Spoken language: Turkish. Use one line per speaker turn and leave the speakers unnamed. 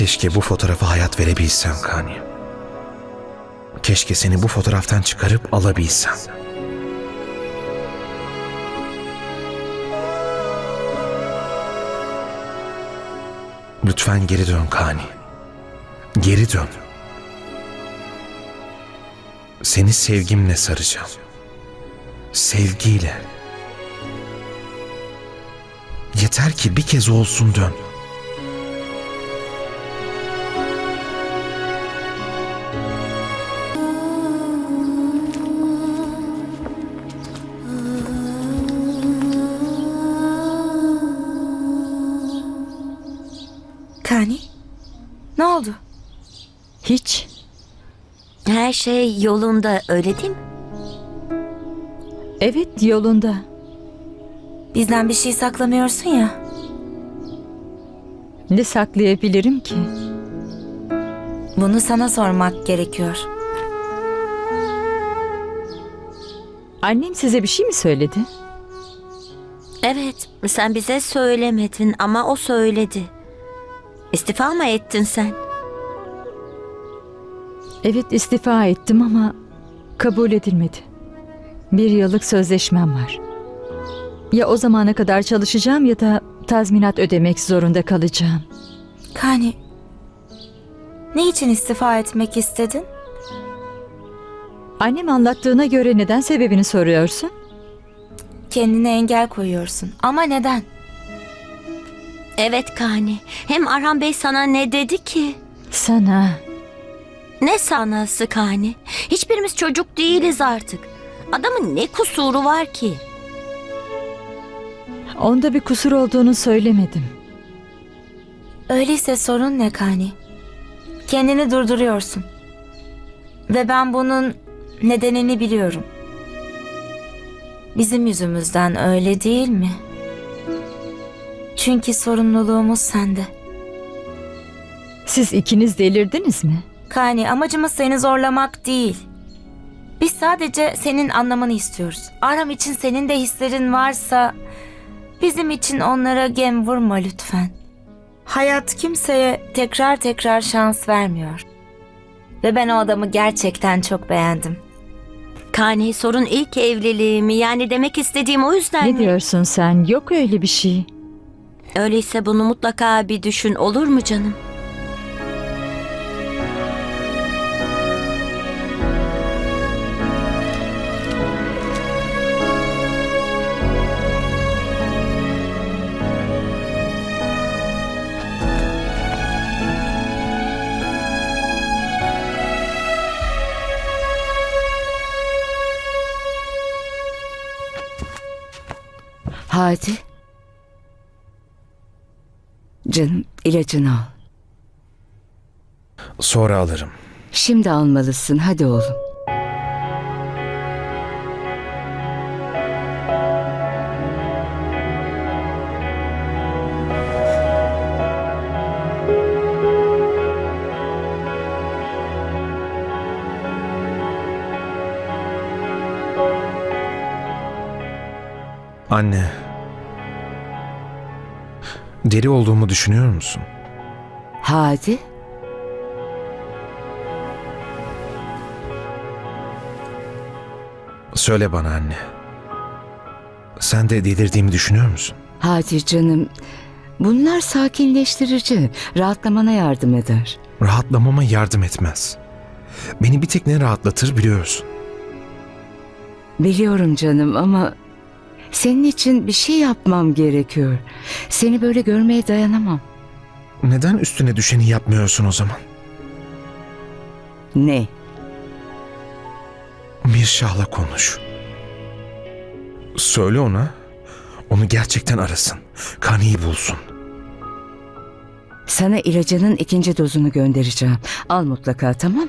Keşke bu fotoğrafa hayat verebilsem Kani. Keşke seni bu fotoğraftan çıkarıp alabilsem. Lütfen geri dön Kani. Geri dön. Seni sevgimle saracağım. Sevgiyle. Yeter ki bir kez olsun dön.
Kani? Ne oldu?
Hiç.
Her şey yolunda öyle değil mi?
Evet yolunda.
Bizden bir şey saklamıyorsun ya.
Ne saklayabilirim ki?
Bunu sana sormak gerekiyor.
Annem size bir şey mi söyledi?
Evet, sen bize söylemedin ama o söyledi. İstifa mı ettin sen?
Evet istifa ettim ama kabul edilmedi. Bir yıllık sözleşmem var. Ya o zamana kadar çalışacağım ya da tazminat ödemek zorunda kalacağım.
Kani, ne için istifa etmek istedin?
Annem anlattığına göre neden sebebini soruyorsun?
Kendine engel koyuyorsun. Ama neden?
Evet Kani. Hem Arhan Bey sana ne dedi ki?
Sana.
Ne sanası Kani? Hiçbirimiz çocuk değiliz artık. Adamın ne kusuru var ki?
Onda bir kusur olduğunu söylemedim.
Öyleyse sorun ne Kani? Kendini durduruyorsun. Ve ben bunun nedenini biliyorum. Bizim yüzümüzden öyle değil mi? Çünkü sorumluluğumuz sende.
Siz ikiniz delirdiniz mi?
Kani amacımız seni zorlamak değil. Biz sadece senin anlamanı istiyoruz. Aram için senin de hislerin varsa bizim için onlara gem vurma lütfen. Hayat kimseye tekrar tekrar şans vermiyor. Ve ben o adamı gerçekten çok beğendim.
Kani sorun ilk evliliğimi yani demek istediğim o yüzden
Ne
mi?
diyorsun sen? Yok öyle bir şey.
Öyleyse bunu mutlaka bir düşün olur mu canım?
Hadi. Canım ilacını al.
Sonra alırım.
Şimdi almalısın hadi oğlum.
Anne. Deli olduğumu düşünüyor musun?
Hadi.
Söyle bana anne. Sen de delirdiğimi düşünüyor musun?
Hadi canım. Bunlar sakinleştirici. Rahatlamana yardım eder.
Rahatlamama yardım etmez. Beni bir tek ne rahatlatır biliyorsun.
Biliyorum canım ama senin için bir şey yapmam gerekiyor. Seni böyle görmeye dayanamam.
Neden üstüne düşeni yapmıyorsun o zaman?
Ne?
Mirşah'la konuş. Söyle ona, onu gerçekten arasın. Kani'yi bulsun.
Sana ilacının ikinci dozunu göndereceğim. Al mutlaka tamam?